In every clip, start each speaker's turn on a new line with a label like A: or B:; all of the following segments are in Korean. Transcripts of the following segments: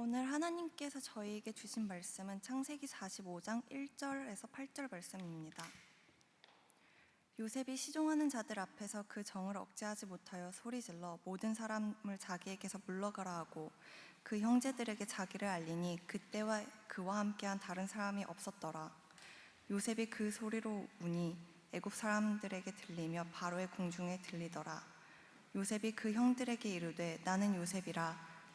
A: 오늘 하나님께서 저희에게 주신 말씀은 창세기 45장 1절에서 8절 말씀입니다. 요셉이 시종하는 자들 앞에서 그 정을 억제하지 못하여 소리질러 모든 사람을 자기에게서 물러가라 하고 그 형제들에게 자기를 알리니 그때와 그와 함께한 다른 사람이 없었더라. 요셉이 그 소리로 우니 애굽 사람들에게 들리며 바로의 궁중에 들리더라. 요셉이 그 형들에게 이르되 나는 요셉이라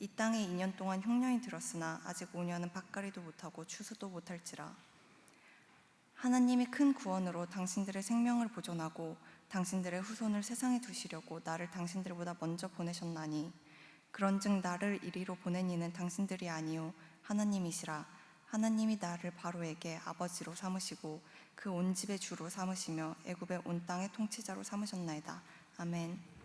A: 이 땅에 2년 동안 흉년이 들었으나 아직 5년은 밭가리도 못하고 추수도 못할지라. 하나님이 큰 구원으로 당신들의 생명을 보존하고 당신들의 후손을 세상에 두시려고 나를 당신들보다 먼저 보내셨나니 그런즉 나를 이리로 보낸 이는 당신들이 아니요 하나님이시라 하나님이 나를 바로에게 아버지로 삼으시고 그 온 집의 주로 삼으시며 애굽의 온 땅의 통치자로 삼으셨나이다 아멘.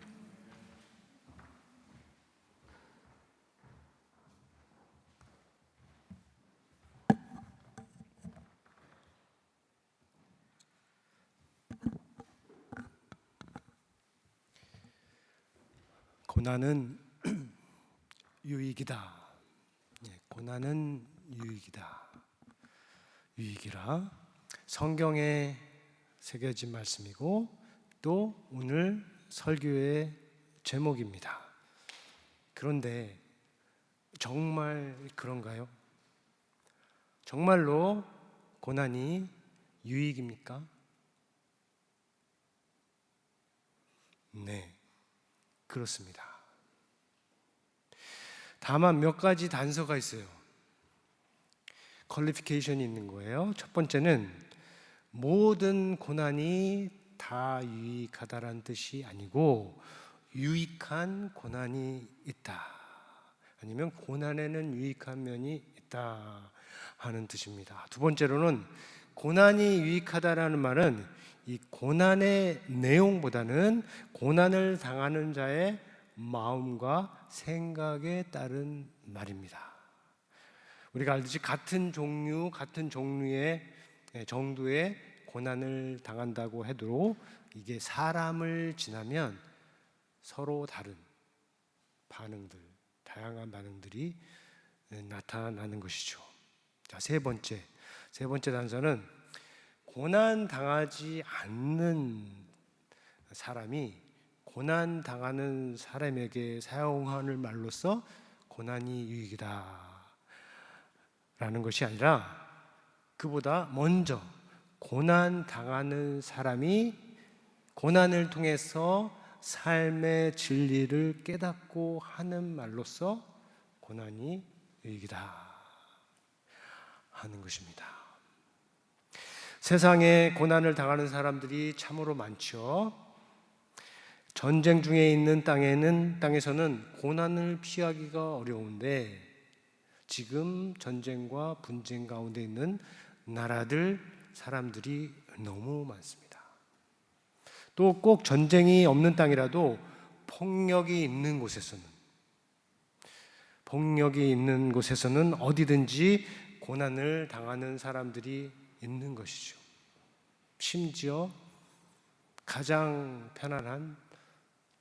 B: 고난은 유익이다. 예, 고난은 유익이다. 유익이라 성경에 새겨진 말씀이고 또 오늘 설교의 제목입니다. 그런데 정말 그런가요? 정말로 고난이 유익입니까? 네. 그렇습니다. 다만 몇 가지 단서가 있어요. 퀄리피케이션이 있는 거예요. 첫 번째는 모든 고난이 다 유익하다라는 뜻이 아니고 유익한 고난이 있다. 아니면 고난에는 유익한 면이 있다 하는 뜻입니다. 두 번째로는 고난이 유익하다라는 말은 이 고난의 내용보다는 고난을 당하는 자의 마음과 생각에 따른 말입니다. 우리가 알듯이 같은 종류, 같은 종류의 예, 정도의 고난을 당한다고 해도 이게 사람을 지나면 서로 다른 반응들, 다양한 반응들이 예, 나타나는 것이죠. 자, 세 번째. 세 번째 단서는 고난 당하지 않는 사람이 고난 당하는 사람에게 사용하는 말로써 고난이 유익이다. 라는 것이 아니라 그보다 먼저 고난 당하는 사람이 고난을 통해서 삶의 진리를 깨닫고 하는 말로써 고난이 유익이다 하는 것입니다. 세상에 고난을 당하는 사람들이 참으로 많죠. 전쟁 중에 있는 땅에는 땅에서는 고난을 피하기가 어려운데 지금 전쟁과 분쟁 가운데 있는 나라들 사람들이 너무 많습니다. 또 꼭 전쟁이 없는 땅이라도 폭력이 있는 곳에서는 폭력이 있는 곳에서는 어디든지 고난을 당하는 사람들이 있는 것이죠. 심지어 가장 편안한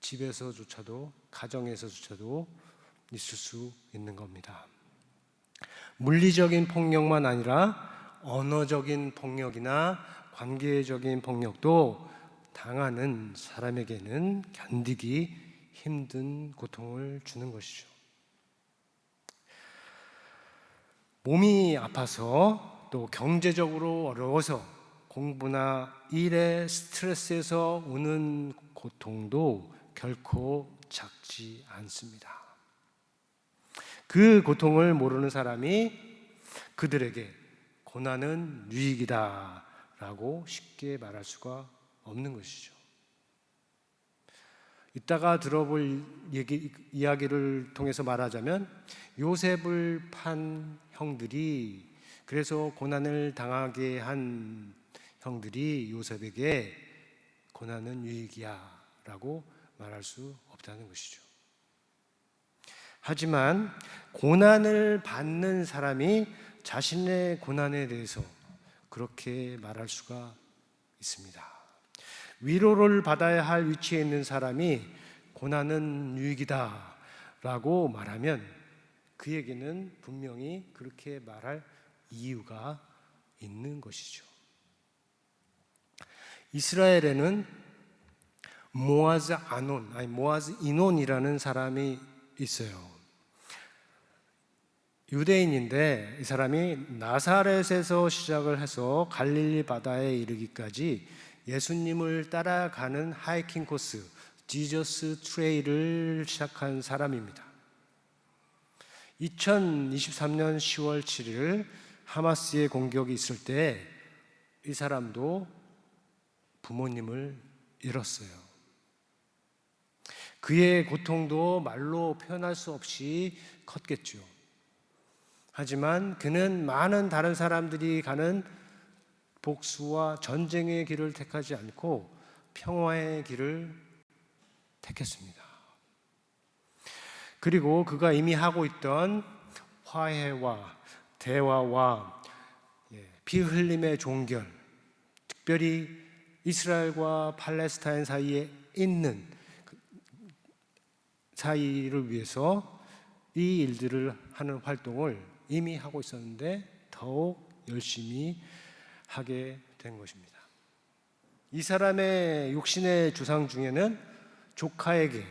B: 집에서조차도 가정에서조차도 있을 수 있는 겁니다. 물리적인 폭력만 아니라 언어적인 폭력이나 관계적인 폭력도 당하는 사람에게는 견디기 힘든 고통을 주는 것이죠. 몸이 아파서 또 경제적으로 어려워서 공부나 일의 스트레스에서 오는 고통도 결코 작지 않습니다. 그 고통을 모르는 사람이 그들에게 고난은 유익이다 라고 쉽게 말할 수가 없는 것이죠. 이따가 들어볼 얘기, 이야기를 통해서 말하자면 요셉을 판 형들이 그래서 고난을 당하게 한 형들이 요셉에게 고난은 유익이야 라고 말할 수 없다는 것이죠. 하지만 고난을 받는 사람이 자신의 고난에 대해서 그렇게 말할 수가 있습니다. 위로를 받아야 할 위치에 있는 사람이 고난은 유익이다 라고 말하면 그에게는 분명히 그렇게 말할 이유가 있는 것이죠. 이스라엘에는 모아즈 아논, 아니 모아즈 이논이라는 사람이 있어요. 유대인인데 이 사람이 나사렛에서 시작을 해서 갈릴리 바다에 이르기까지 예수님을 따라가는 하이킹 코스 지저스 트레이를 시작한 사람입니다. 2023년 10월 7일 하마스의 공격이 있을 때 이 사람도 부모님을 잃었어요. 그의 고통도 말로 표현할 수 없이 컸겠죠. 하지만 그는 많은 다른 사람들이 가는 복수와 전쟁의 길을 택하지 않고 평화의 길을 택했습니다. 그리고 그가 이미 하고 있던 화해와 대화와 예, 비흘림의 종결, 특별히 이스라엘과 팔레스타인 사이에 있는 그 사이를 위해서 이 일들을 하는 활동을 이미 하고 있었는데 더욱 열심히 하게 된 것입니다. 이 사람의 육신의 주상 중에는 조카에게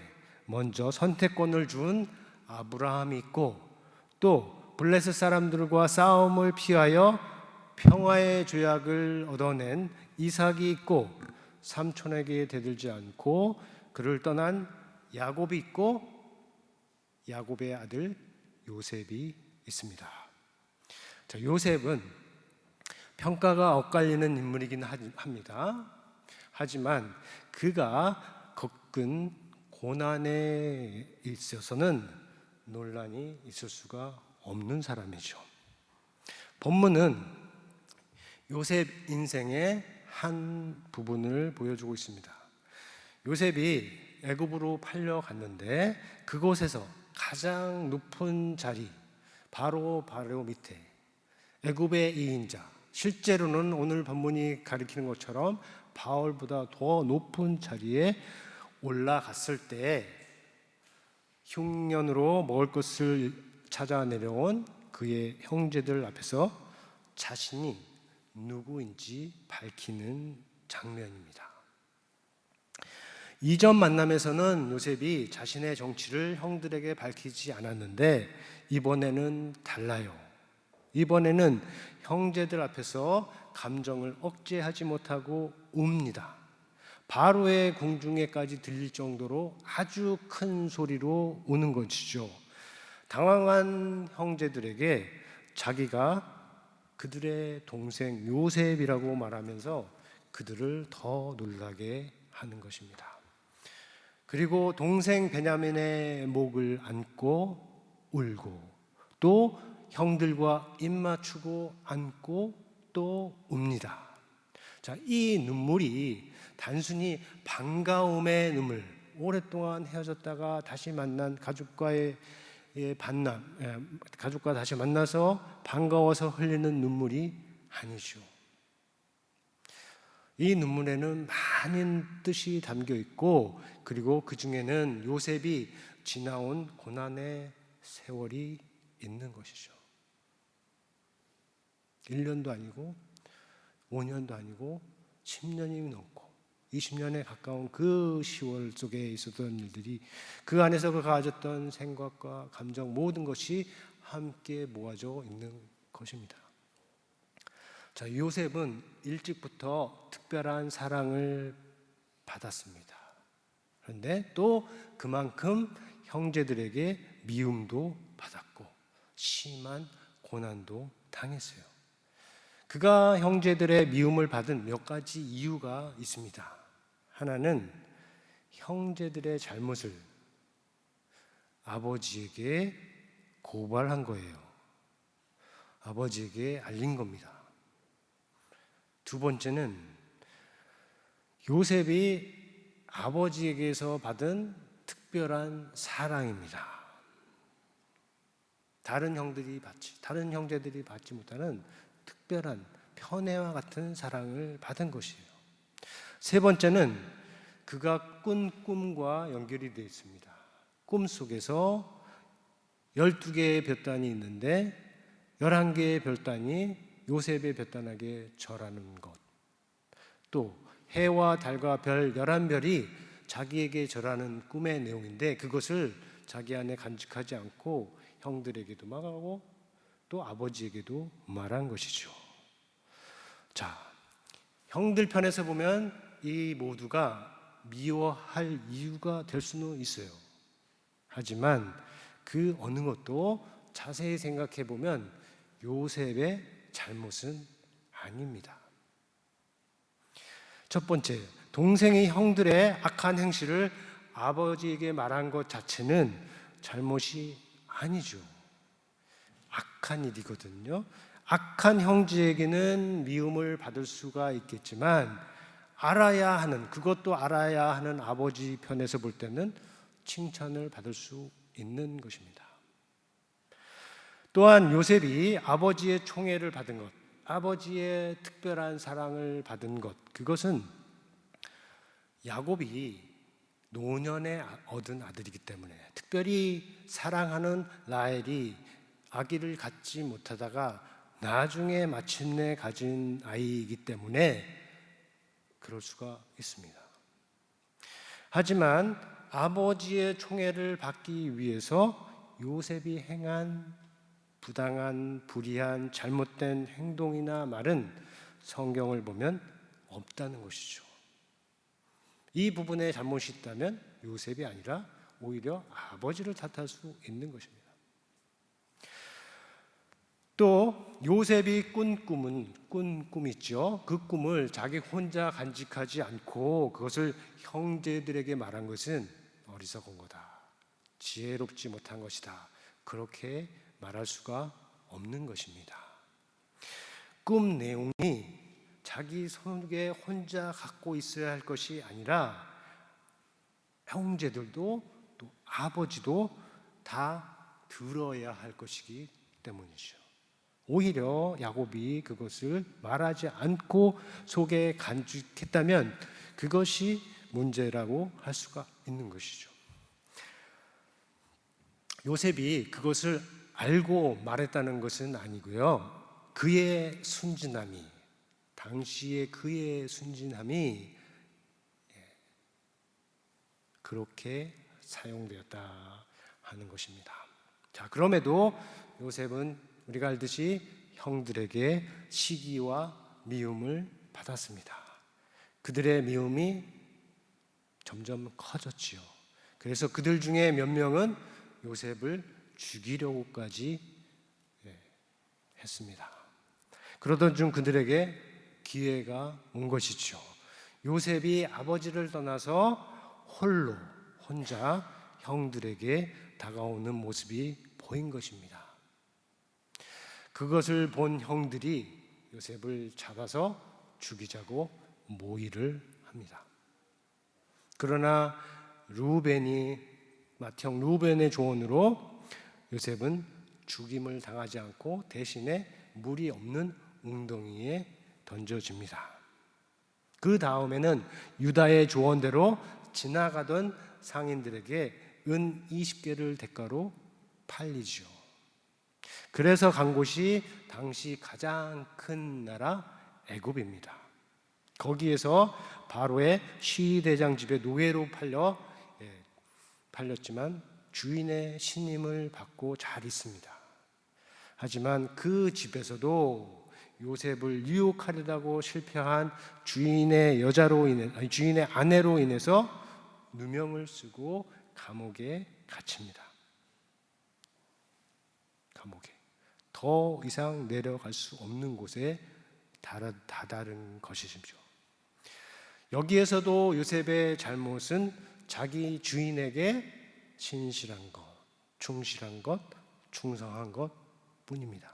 B: 먼저 선택권을 준 아브라함이 있고 또 블레셋 사람들과 싸움을 피하여 평화의 조약을 얻어낸 이삭이 있고 삼촌에게 대들지 않고 그를 떠난 야곱이 있고 야곱의 아들 요셉이 있습니다. 자, 요셉은 평가가 엇갈리는 인물이긴 합니다. 하지만 그가 겪은 고난에 있어서는 논란이 있을 수가 없는 사람이죠. 본문은 요셉 인생의 한 부분을 보여주고 있습니다. 요셉이 애굽으로 팔려갔는데 그곳에서 가장 높은 자리 바로 바로 밑에 애굽의 이인자 실제로는 오늘 본문이 가리키는 것처럼 바울보다 더 높은 자리에 올라갔을 때 흉년으로 먹을 것을 찾아 내려온 그의 형제들 앞에서 자신이 누구인지 밝히는 장면입니다. 이전 만남에서는 요셉이 자신의 정치를 형들에게 밝히지 않았는데 이번에는 달라요. 이번에는 형제들 앞에서 감정을 억제하지 못하고 웁니다. 바로의 궁중에까지 들릴 정도로 아주 큰 소리로 우는 것이죠. 당황한 형제들에게 자기가 그들의 동생 요셉이라고 말하면서 그들을 더 놀라게 하는 것입니다. 그리고 동생 베냐민의 목을 안고 울고 또 형들과 입 맞추고 안고 또 웁니다. 자, 이 눈물이 단순히 반가움의 눈물, 오랫동안 헤어졌다가 다시 만난 가족과의 반남, 예, 가족과 다시 만나서 반가워서 흘리는 눈물이 아니죠. 이 눈물에는 많은 뜻이 담겨 있고 그리고 그 중에는 요셉이 지나온 고난의 세월이 있는 것이죠. 1년도 아니고 5년도 아니고 10년이 넘고 20년에 가까운 그 10월 속에 있었던 일들이 그 안에서 그가 가졌던 생각과 감정 모든 것이 함께 모아져 있는 것입니다. 자, 요셉은 일찍부터 특별한 사랑을 받았습니다. 그런데 또 그만큼 형제들에게 미움도 받았고 심한 고난도 당했어요. 그가 형제들의 미움을 받은 몇 가지 이유가 있습니다. 하나는 형제들의 잘못을 아버지에게 고발한 거예요. 아버지에게 알린 겁니다. 두 번째는 요셉이 아버지에게서 받은 특별한 사랑입니다. 다른 형들이 받지, 다른 형제들이 받지 못하는 특별한 편애와 같은 사랑을 받은 것이에요. 세 번째는 그가 꾼 꿈과 연결이 되어 있습니다. 꿈 속에서 12개의 별단이 있는데 11개의 별단이 요셉의 별단에게 절하는 것. 또 해와 달과 별 11별이 자기에게 절하는 꿈의 내용인데 그것을 자기 안에 간직하지 않고 형들에게도 말하고 또 아버지에게도 말한 것이죠. 자, 형들 편에서 보면 이 모두가 미워할 이유가 될 수는 있어요. 하지만 그 어느 것도 자세히 생각해 보면 요셉의 잘못은 아닙니다. 첫 번째, 동생의 형들의 악한 행실을 아버지에게 말한 것 자체는 잘못이 아니죠. 악한 일이거든요. 악한 형제에게는 미움을 받을 수가 있겠지만 알아야 하는 그것도 알아야 하는 아버지 편에서 볼 때는 칭찬을 받을 수 있는 것입니다. 또한 요셉이 아버지의 총애를 받은 것, 아버지의 특별한 사랑을 받은 것, 그것은 야곱이 노년에 얻은 아들이기 때문에 특별히 사랑하는 라헬이 아기를 갖지 못하다가 나중에 마침내 가진 아이이기 때문에 그럴 수가 있습니다. 하지만 아버지의 총애를 받기 위해서 요셉이 행한 부당한, 불의한, 잘못된 행동이나 말은 성경을 보면 없다는 것이죠. 이 부분에 잘못이 있다면 요셉이 아니라 오히려 아버지를 탓할 수 있는 것입니다. 또 요셉이 꾼 꿈은 꾼꿈 있죠. 그 꿈을 자기 혼자 간직하지 않고 그것을 형제들에게 말한 것은 어리석은 거다. 지혜롭지 못한 것이다. 그렇게 말할 수가 없는 것입니다. 꿈 내용이 자기 속에 혼자 갖고 있어야 할 것이 아니라 형제들도 또 아버지도 다 들어야 할 것이기 때문이죠. 오히려 야곱이 그것을 말하지 않고 속에 간직했다면 그것이 문제라고 할 수가 있는 것이죠. 요셉이 그것을 알고 말했다는 것은 아니고요. 그의 순진함이 당시의 그의 순진함이 그렇게 사용되었다 하는 것입니다. 자, 그럼에도 요셉은 우리가 알듯이 형들에게 시기와 미움을 받았습니다. 그들의 미움이 점점 커졌지요. 그래서 그들 중에 몇 명은 요셉을 죽이려고까지 예, 했습니다. 그러던 중 그들에게 기회가 온 것이죠. 요셉이 아버지를 떠나서 홀로 혼자 형들에게 다가오는 모습이 보인 것입니다. 그것을 본 형들이 요셉을 잡아서 죽이자고 모의를 합니다. 그러나 루벤이 맏형 루벤의 조언으로 요셉은 죽임을 당하지 않고 대신에 물이 없는 웅덩이에 던져집니다. 그 다음에는 유다의 조언대로 지나가던 상인들에게 은 20개를 대가로 팔리죠. 그래서 간 곳이 당시 가장 큰 나라 애굽입니다. 거기에서 바로의 시대장 집에 노예로 팔려 예, 팔렸지만 주인의 신임을 받고 잘 있습니다. 하지만 그 집에서도 요셉을 유혹하려다고 실패한 주인의 여자로 인해 아니, 주인의 아내로 인해서 누명을 쓰고 감옥에 갇힙니다. 감옥에 더 이상 내려갈 수 없는 곳에 다다른 것이죠. 여기에서도 요셉의 잘못은 자기 주인에게 신실한 것, 충실한 것, 충성한 것 뿐입니다.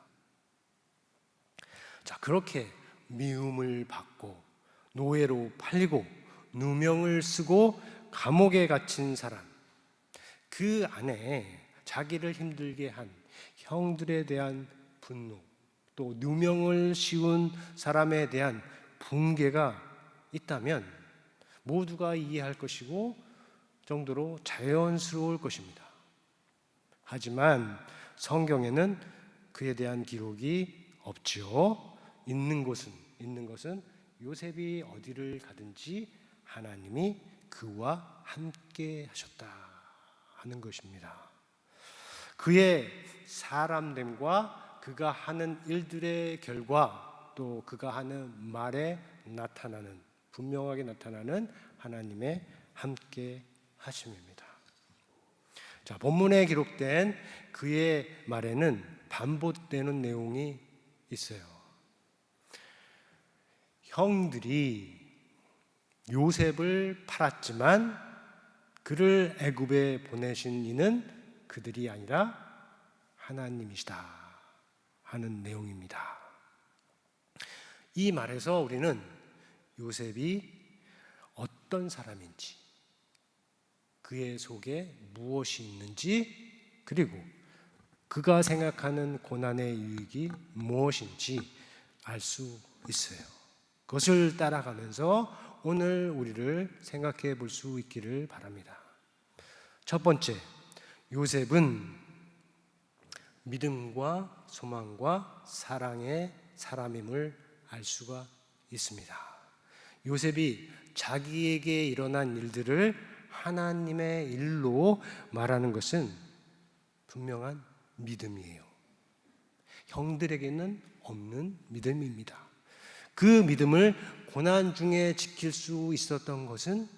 B: 자, 그렇게 미움을 받고 노예로 팔리고 누명을 쓰고 감옥에 갇힌 사람 그 안에 자기를 힘들게 한 형들에 대한 분노 또 누명을 씌운 사람에 대한 붕괴가 있다면 모두가 이해할 것이고 정도로 자연스러울 것입니다. 하지만 성경에는 그에 대한 기록이 없지요. 있는 것은 있는 것은 요셉이 어디를 가든지 하나님이 그와 함께 하셨다 하는 것입니다. 그의 사람됨과 그가 하는 일들의 결과 또 그가 하는 말에 나타나는 분명하게 나타나는 하나님의 함께 하심입니다. 자, 본문에 기록된 그의 말에는 반복되는 내용이 있어요. 형들이 요셉을 팔았지만 그를 애굽에 보내신 이는 그들이 아니라 하나님이시다 하는 내용입니다. 이 말에서 우리는 요셉이 어떤 사람인지 그의 속에 무엇이 있는지 그리고 그가 생각하는 고난의 유익이 무엇인지 알 수 있어요. 그것을 따라가면서 오늘 우리를 생각해 볼 수 있기를 바랍니다. 첫 번째, 요셉은 믿음과 소망과 사랑의 사람임을 알 수가 있습니다. 요셉이 자기에게 일어난 일들을 하나님의 일로 말하는 것은 분명한 믿음이에요. 형들에게는 없는 믿음입니다. 그 믿음을 고난 중에 지킬 수 있었던 것은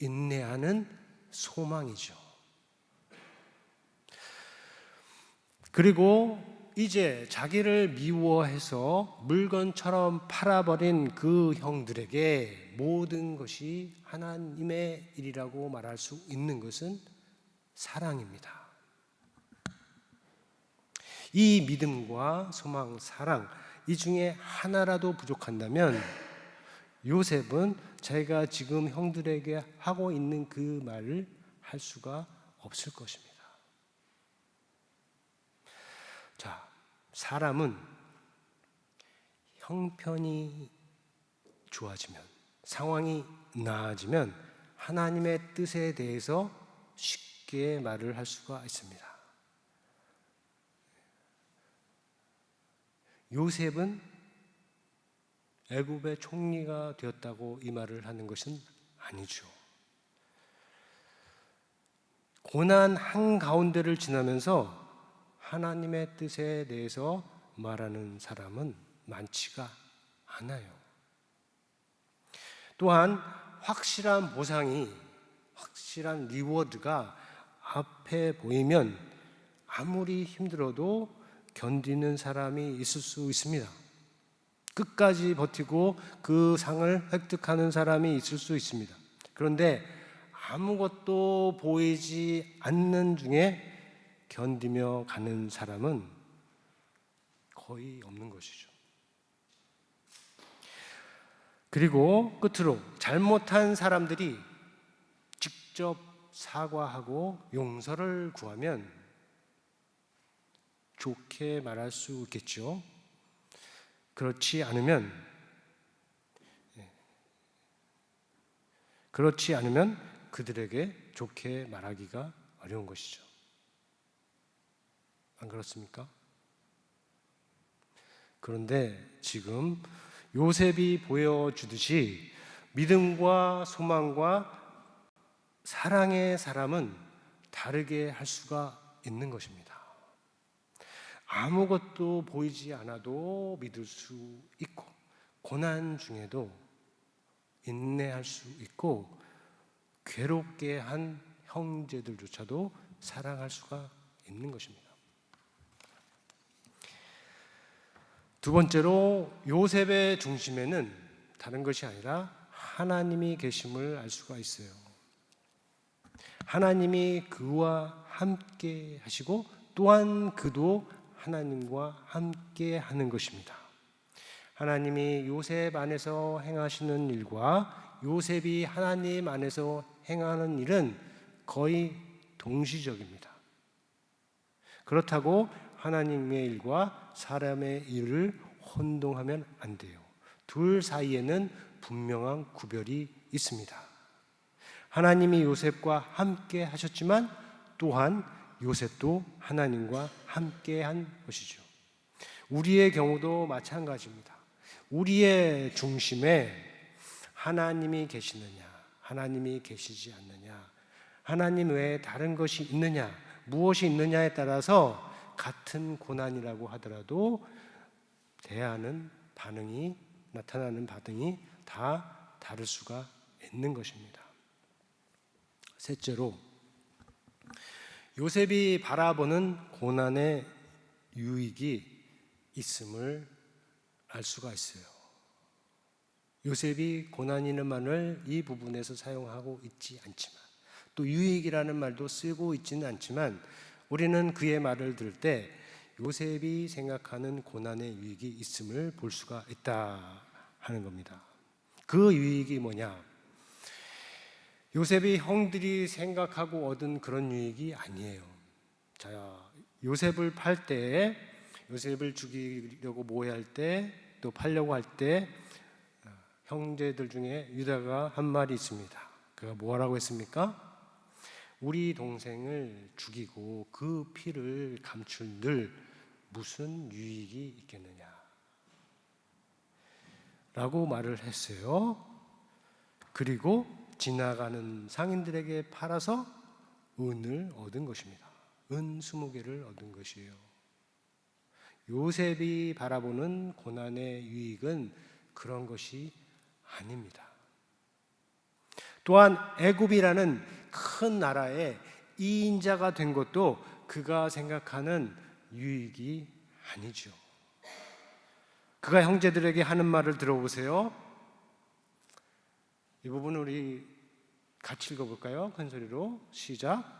B: 인내하는 소망이죠. 그리고 이제 자기를 미워해서 물건처럼 팔아버린 그 형들에게 모든 것이 하나님의 일이라고 말할 수 있는 것은 사랑입니다. 이 믿음과 소망, 사랑, 이 중에 하나라도 부족한다면 요셉은 자기가 지금 형들에게 하고 있는 그 말을 할 수가 없을 것입니다. 자, 사람은 형편이 좋아지면, 상황이 나아지면 하나님의 뜻에 대해서 쉽게 말을 할 수가 있습니다. 요셉은 애굽의 총리가 되었다고 이 말을 하는 것은 아니죠. 고난 한 가운데를 지나면서 하나님의 뜻에 대해서 말하는 사람은 많지가 않아요. 또한 확실한 보상이 확실한 리워드가 앞에 보이면 아무리 힘들어도 견디는 사람이 있을 수 있습니다. 끝까지 버티고 그 상을 획득하는 사람이 있을 수 있습니다. 그런데 아무것도 보이지 않는 중에 견디며 가는 사람은 거의 없는 것이죠. 그리고 끝으로 잘못한 사람들이 직접 사과하고 용서를 구하면 좋게 말할 수 있겠죠. 그렇지 않으면 예. 그렇지 않으면 그들에게 좋게 말하기가 어려운 것이죠. 안 그렇습니까? 그런데 지금 요셉이 보여주듯이 믿음과 소망과 사랑의 사람은 다르게 할 수가 있는 것입니다. 아무것도 보이지 않아도 믿을 수 있고, 고난 중에도 인내할 수 있고, 괴롭게 한 형제들조차도 사랑할 수가 있는 것입니다. 두 번째로 요셉의 중심에는 다른 것이 아니라 하나님이 계심을 알 수가 있어요. 하나님이 그와 함께 하시고 또한 그도 하나님과 함께 하는 것입니다. 하나님이 요셉 안에서 행하시는 일과 요셉이 하나님 안에서 행하는 일은 거의 동시적입니다. 그렇다고 하나님의 일과 사람의 일을 혼동하면 안 돼요. 둘 사이에는 분명한 구별이 있습니다. 하나님이 요셉과 함께 하셨지만 또한 요셉도 하나님과 함께 한 것이죠. 우리의 경우도 마찬가지입니다. 우리의 중심에 하나님이 계시느냐, 하나님이 계시지 않느냐, 하나님 외에 다른 것이 있느냐, 무엇이 있느냐에 따라서 같은 고난이라고 하더라도 대하는 반응이 나타나는 반응이 다 다를 수가 있는 것입니다. 셋째로 요셉이 바라보는 고난의 유익이 있음을 알 수가 있어요. 요셉이 고난이는 말을 이 부분에서 사용하고 있지 않지만 또 유익이라는 말도 쓰고 있지는 않지만 우리는 그의 말을 들을 때 요셉이 생각하는 고난의 유익이 있음을 볼 수가 있다 하는 겁니다. 그 유익이 뭐냐? 요셉이 형들이 생각하고 얻은 그런 유익이 아니에요. 자, 요셉을 팔 때, 요셉을 죽이려고 모해할 때, 또 팔려고 할 때, 어, 형제들 중에 유다가 한 말이 있습니다. 그가 뭐라고 했습니까? 우리 동생을 죽이고 그 피를 감춘들 무슨 유익이 있겠느냐? 라고 말을 했어요. 그리고 지나가는 상인들에게 팔아서 은을 얻은 것입니다. 은 20개를 얻은 것이에요. 요셉이 바라보는 고난의 유익은 그런 것이 아닙니다. 또한 애굽이라는 큰 나라의 이인자가 된 것도 그가 생각하는 유익이 아니죠. 그가 형제들에게 하는 말을 들어보세요. 이 부분 우리 같이 읽어볼까요? 큰 소리로 시작.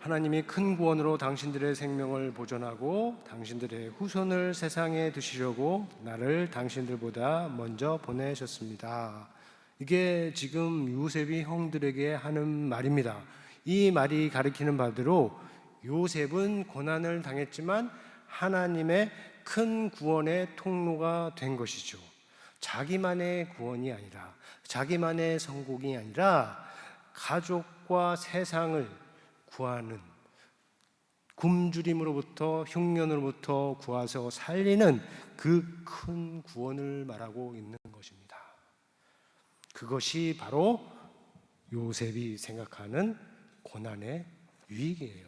B: 하나님이 큰 구원으로 당신들의 생명을 보존하고 당신들의 후손을 세상에 두시려고 나를 당신들보다 먼저 보내셨습니다. 이게 지금 요셉이 형들에게 하는 말입니다. 이 말이 가리키는 바대로 요셉은 고난을 당했지만 하나님의 큰 구원의 통로가 된 것이죠. 자기만의 구원이 아니라 자기만의 성공이 아니라 가족과 세상을 구하는 굶주림으로부터 흉년으로부터 구하서 살리는 그 큰 구원을 말하고 있는 것입니다. 그것이 바로 요셉이 생각하는 고난의 유익이에요.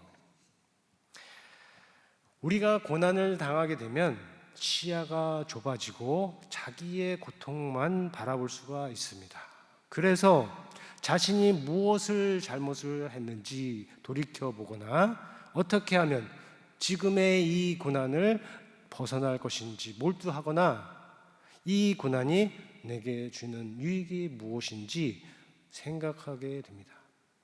B: 우리가 고난을 당하게 되면 시야가 좁아지고 자기의 고통만 바라볼 수가 있습니다. 그래서 자신이 무엇을 잘못을 했는지 돌이켜 보거나 어떻게 하면 지금의 이 고난을 벗어날 것인지 몰두하거나 이 고난이 내게 주는 유익이 무엇인지 생각하게 됩니다.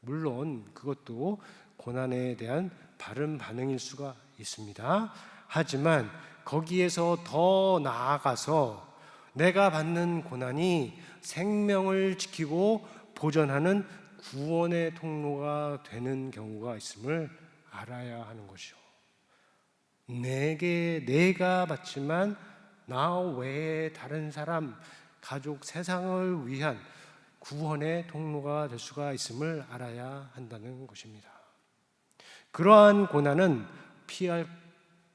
B: 물론 그것도 고난에 대한 바른 반응일 수가 있습니다. 하지만 거기에서 더 나아가서 내가 받는 고난이 생명을 지키고 보존하는 구원의 통로가 되는 경우가 있음을 알아야 하는 것이죠. 내게 내가 받지만 나 외에 다른 사람, 가족, 세상을 위한 구원의 통로가 될 수가 있음을 알아야 한다는 것입니다. 그러한 고난은 피할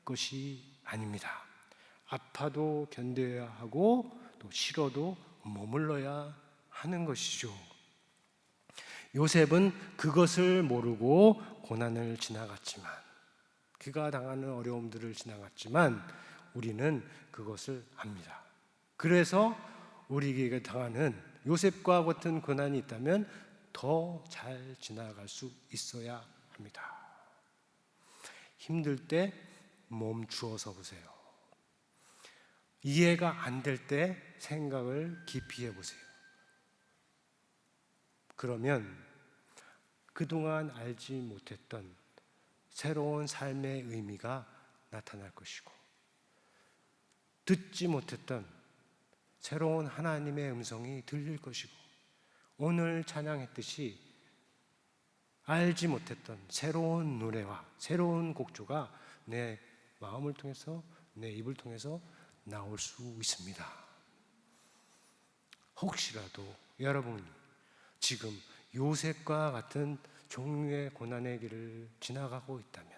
B: 것이 아닙니다. 아파도 견뎌야 하고 또 싫어도 머물러야 하는 것이죠. 요셉은 그것을 모르고 고난을 지나갔지만 그가 당하는 어려움들을 지나갔지만 우리는 그것을 압니다. 그래서 우리에게 당하는 요셉과 같은 고난이 있다면 더 잘 지나갈 수 있어야 합니다. 힘들 때 멈추어서 보세요. 이해가 안 될 때 생각을 깊이 해보세요. 그러면 그동안 알지 못했던 새로운 삶의 의미가 나타날 것이고 듣지 못했던 새로운 하나님의 음성이 들릴 것이고 오늘 찬양했듯이 알지 못했던 새로운 노래와 새로운 곡조가 내 마음을 통해서 내 입을 통해서 나올 수 있습니다. 혹시라도 여러분 지금 요셉과 같은 종류의 고난의 길을 지나가고 있다면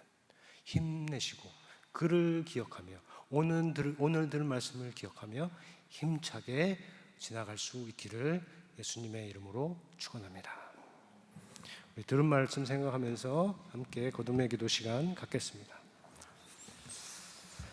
B: 힘내시고 그를 기억하며 오늘 들, 오늘 들 말씀을 기억하며 힘차게 지나갈 수 있기를 예수님의 이름으로 축원합니다. 들은 말씀 생각하면서 함께 거듭의 기도 시간 갖겠습니다.